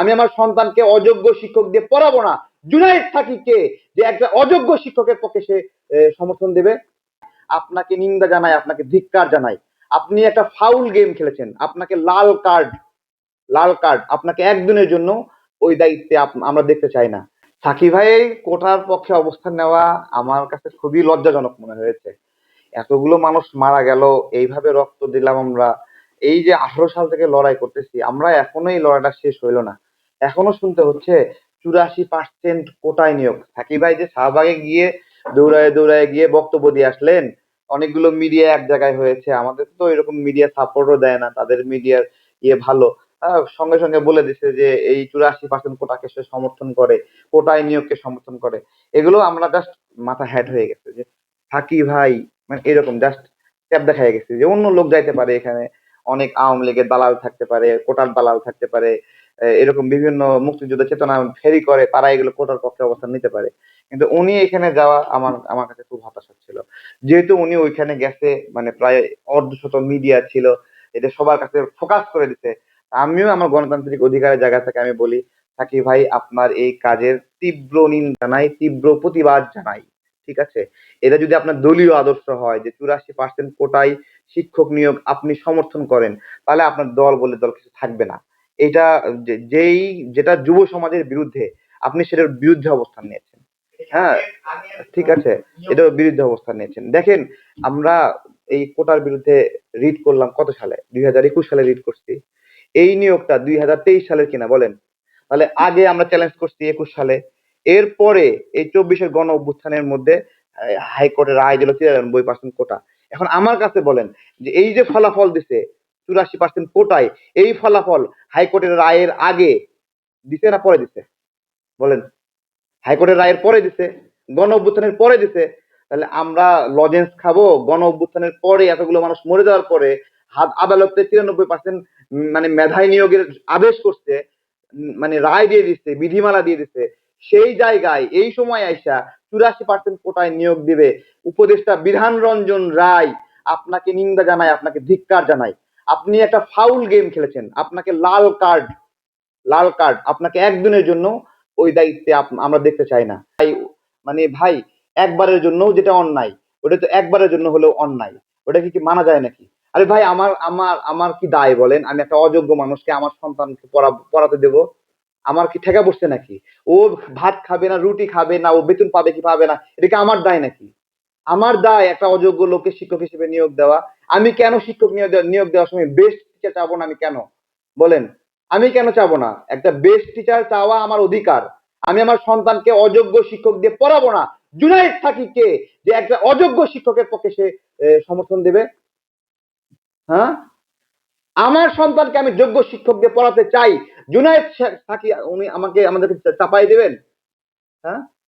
আমি আমার সন্তানকে অযোগ্য শিক্ষক দিয়ে পড়াবো না। জুনাইদ সাকিবকে যে একটা অযোগ্য শিক্ষকের পক্ষে সে সমর্থন দেবে? আপনাকে নিন্দা জানাই, আপনাকে ধিক্কার জানাই। আপনি একটা ফাউল গেম খেলেছেন। আপনাকে লাল কার্ড লাল কার্ড আপনাকে একদিনের জন্য ওই দায়িত্বে আমরা দেখতে চাই না। সাকিব ভাই, কোটার পক্ষে অবস্থান নেওয়া আমার কাছে খুবই লজ্জাজনক মনে হয়েছে। এতগুলো মানুষ মারা গেল, এইভাবে রক্ত দিলাম আমরা। এই যে আঠারো সাল থেকে লড়াই করতেছি, আমরা এখনও এই লড়াইটা শেষ হইল না। এখনও শুনতে হচ্ছে চুরাশি পার্সেন্ট কোটায় নিয়োগ। সাকিব ভাই যে শাহবাগে গিয়ে দৌড়ায় দৌড়ায় গিয়ে বক্তব্য দিয়ে আসলেন, অনেকগুলো মিডিয়া এক জায়গায় হয়েছে। আমাদের তো এরকম মিডিয়া সাপোর্টও দেয় না, তাদের মিডিয়ার ইয়ে ভালো। সঙ্গে সঙ্গে বলে দিছে যে এই চুরাশি পার্সেন্ট কোটাকে সে সমর্থন করে, কোটায় নিয়োগকে সমর্থন করে। এগুলো আমরা জাস্ট মাথা হ্যাট হয়ে গেছে যে থাকি ভাই মানে এরকম জাস্ট ট্যাপ দেখা গেছে যে অন্য লোক যাইতে পারে এখানে। অনেক আওয়ামী লীগের দালাল থাকতে পারে, কোটার দালাল থাকতে পারে। এরকম বিভিন্ন মুক্তিযুদ্ধ চেতনা ফেরি করে, তারা এগুলো কোটার পক্ষে অবস্থান নিতে পারে। কিন্তু উনি এখানে যাওয়া আমার আমার কাছে খুব হতাশা ছিল। যেহেতু উনি ওইখানে গেছে মানে প্রায় অর্ধশত মিডিয়া ছিল, এটা সবার কাছে ফোকাস করে দিতে আমিও আমার গণতান্ত্রিক অধিকারের জায়গা থেকে আমি বলি, সাকিব ভাই, আপনার এই কাজের তীব্র নিন্দা জানাই তীব্র প্রতিবাদ জানাই, ঠিক আছে? এটা যদি আপনার দলীয় আদর্শ হয় যে চুরাশি পার্সেন্ট কোটায় শিক্ষক নিয়োগ আপনি সমর্থন করেন, তাহলে আপনার দল বলে দল কিছু থাকবে না। এটা যেই, যেটা যুব সমাজের বিরুদ্ধে আপনি সেটার বিরুদ্ধে অবস্থান নিয়েছেন। হ্যাঁ ঠিক আছে, এটার বিরুদ্ধে অবস্থান নিয়েছেন। দেখেন, আমরা এই কোটার বিরুদ্ধে রিড করলাম কত সালে? দুই হাজার একুশ সালে রিড করছি। এই নিয়োগটা দুই হাজার তেইশ সালের কিনা বলেন? তাহলে আগে আমরা চ্যালেঞ্জ করছি একুশ সালে। এরপরে এই চব্বিশের গণ অভ্যুত্থানের মধ্যে হাইকোর্টের রায় দিল তিরানব্বই পার্সেন্ট কোটা। এখন আমার কাছে বলেন যে, এই যে ফলাফল দিছে চুরাশি পার্সেন্ট কোটায় এই ফলাফল হাইকোর্টের রায়ের আগে দিছে না পরে দিছে? বলেন। হাইকোর্টের রায়ের পরে দিছে, গণ অভ্যুত্থানের পরে দিছে, তাহলে আমরা লজেন্স খাব, গণ অভ্যুত্থানের পরে এতগুলো মানুষ মরে যাওয়ার পরে হাত আদালতে তিরানব্বই পার্সেন্ট মানে মেধায় নিয়োগের আদেশ করছে মানে রায় দিয়ে দিচ্ছে, বিধিমালা দিয়ে দিচ্ছে, সেই জায়গায় এই সময় আইসা চুরাশি পার্সেন্ট কোটায় নিয়োগ দিবে উপদেষ্টা বিধান রঞ্জন রায় আপনাকে নিন্দা জানায়, আপনাকে ধিক্কার জানাই আপনি একটা ফাউল গেম খেলেছেন, আপনাকে লাল কার্ড লাল কার্ড আপনাকে একদিনের জন্য ওই দায়িত্বে আমরা দেখতে চাই না। তাই মানে ভাই, একবারের জন্য যেটা অন্যায়, ওটা তো একবারের জন্য হলেও অন্যায়, ওটা কি মানা যায় নাকি? আরে ভাই, আমার আমার আমার কি দায় বলেন? আমি একটা অযোগ্য মানুষকে, আমার সন্তানকে পড়া, পড়াতে দেব। আমার কি ঠেকা বসছে নাকি? ও ভাত খাবে না, রুটি খাবে না, ও বেতন পাবে কি পাবে না, এটা কি আমার দায় নাকি? আমার দায় একটা অযোগ্য লোককে শিক্ষক হিসেবে নিয়োগ দেওয়া আমি কেন শিক্ষক নিয়োগ নিয়োগ দেওয়ার সময় বেস্ট টিচার চাবো না আমি কেন? বলেন, আমি কেন চাবো না? একটা বেস্ট টিচার চাওয়া আমার অধিকার। আমি আমার সন্তানকে অযোগ্য শিক্ষক দিয়ে পড়াবো না। জুনাইদ কে? যে একটা অযোগ্য শিক্ষকের পক্ষে সে সমর্থন দেবে? হ্যাঁ? আমার সন্তানকে আমি যোগ্য শিক্ষক দিয়ে পড়াতে চাই। জুনাইদ থাকি উনি আমাকে আমাদেরকে চাপাই দেবেন? হ্যাঁ?